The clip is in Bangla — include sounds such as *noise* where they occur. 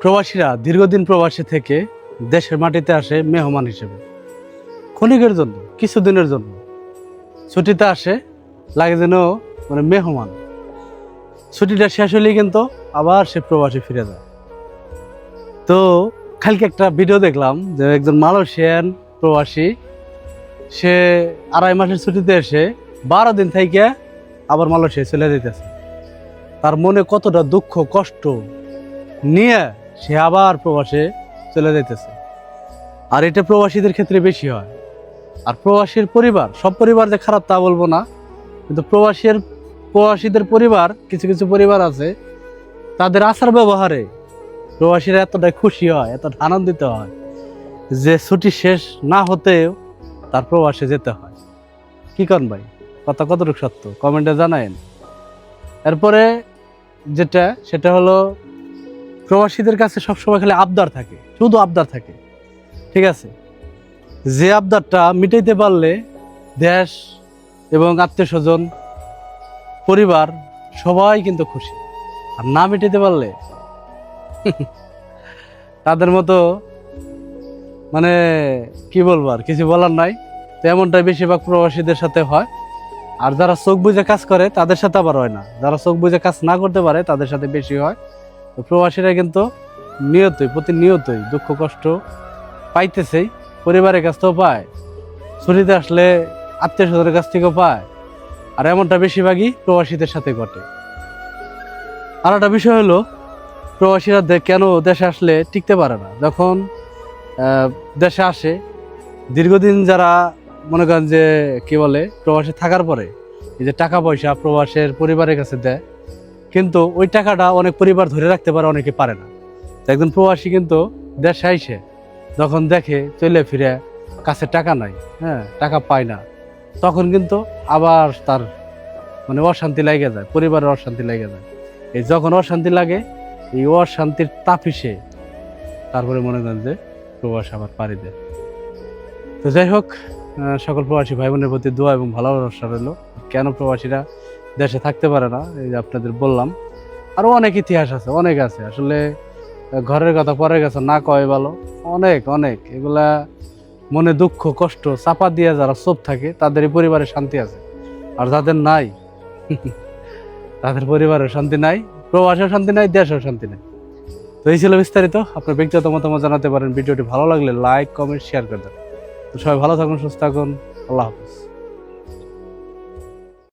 প্রবাসীরা দীর্ঘদিন প্রবাসী থেকে দেশের মাটিতে আসে মেহমান হিসেবে। ক্ষণিকের জন্য, কিছুদিনের জন্য। ছুটিতে আসে, লাগে যেন মানে মেহমান। ছুটিটা শেষ হলেই কিন্তু আবার সে প্রবাসী ফিরে যায়। তো কালকে একটা ভিডিও দেখলাম যে একজন মালয়েশিয়ান প্রবাসী, সে আড়াই মাসের ছুটিতে এসে বারো দিন থেকে আবার মালয়েশিয়া চলে যেতেছে তার মনে কতটা দুঃখ, কষ্ট নিয়ে সে আবার প্রবাসে চলে যাইতেছে। আর এটা প্রবাসীদের ক্ষেত্রে বেশি হয়। আর প্রবাসীর পরিবার, সব পরিবার যে খারাপ তা বলব না, কিন্তু প্রবাসীর, প্রবাসীদের পরিবার, কিছু কিছু পরিবার আছে, তাদের আচার ব্যবহারে প্রবাসীরা এতটাই খুশি হয়, এতটা আনন্দিত হয়, যে ছুটি শেষ না হতেও তার প্রবাসে যেতে হয়। কি করেন ভাই? কথা কতটুকু সত্য? কমেন্টে জানায়েন। এরপরে যেটা, সেটা হলো প্রবাসীদের কাছে সবসময় খালি আবদার থাকে, শুধু আবদার থাকে। ঠিক আছে? যে আবদারটা মিটাইতে পারলে দেশ এবং আত্মীয় স্বজন পরিবার সবাই কিন্তু খুশি। আর না মিটাইতে পারলে *laughs* তাদের মতো মানে কি বলব আর, কিছু বলার নাই। তো এমনটাই বেশিরভাগ প্রবাসীদের সাথে হয়। আর যারা চোখ বুঝে কাজ করে, তাদের সাথে আবার হয় না। যারা চোখ বুঝে কাজ না করতে পারে, তাদের সাথে বেশি হয়। তো প্রবাসীরা কিন্তু নিয়তই, প্রতিনিয়তই দুঃখ, কষ্ট পাইতেছেই, পরিবারের কাছ থেকেও পায়, ছুটিতে আসলে আত্মীয় স্বজনের কাছ থেকেও পায়। আর এমনটা বেশিরভাগই প্রবাসীদের সাথে ঘটে। আর একটা বিষয় হলো, প্রবাসীরা কেন দেশে আসলে টিকতে পারে না? যখন দেশে আসে, দীর্ঘদিন যারা, মনে করেন যে, কী বলে, প্রবাসে থাকার পরে, এই যে টাকা পয়সা প্রবাসের পরিবারের কাছে দেয় কিন্তু ওই টাকাটা অনেক পরিবার ধরে রাখতে পারে, অনেকে পারে না। একজন প্রবাসী কিন্তু দেশে আইসে, যখন দেখে চলে ফিরে, কাছে টাকা নাই হ্যাঁ টাকা পায় না, তখন কিন্তু আবার তার মানে অশান্তি লাগে যায়, পরিবারের অশান্তি লাগে যায়। এই যখন অশান্তি লাগে, এই অশান্তির তাপিসে তারপরে মনে করেন যে প্রবাস আবার পাড়ি দেয়। তো যাই হোক সকল প্রবাসী ভাই বোনের প্রতি দোয়া এবং ভালোবাসা রইল। কেন প্রবাসীরা দেশে থাকতে পারে না, এই যে আপনাদের বললাম। আরও অনেক ইতিহাস আছে, অনেক আছে। আসলে ঘরের কথা পরে গেছে, না কয় ভালো। অনেক অনেক। এগুলা মনে দুঃখ, কষ্ট চাপা দিয়ে যারা চোপ থাকে তাদের পরিবারে শান্তি আছে। আর যাদের নাই, *laughs* তাদের পরিবারের শান্তি নাই, প্রবাসেও শান্তি নাই, দেশেও শান্তি নাই। তো এই ছিল বিস্তারিত। আপনার ব্যক্তিগত মতামত জানাতে পারেন। ভিডিওটি ভালো লাগলে লাইক, কমেন্ট শেয়ার করে দেন তো সবাই ভালো থাকুন, সুস্থ থাকুন। আল্লাহ হাফিজ।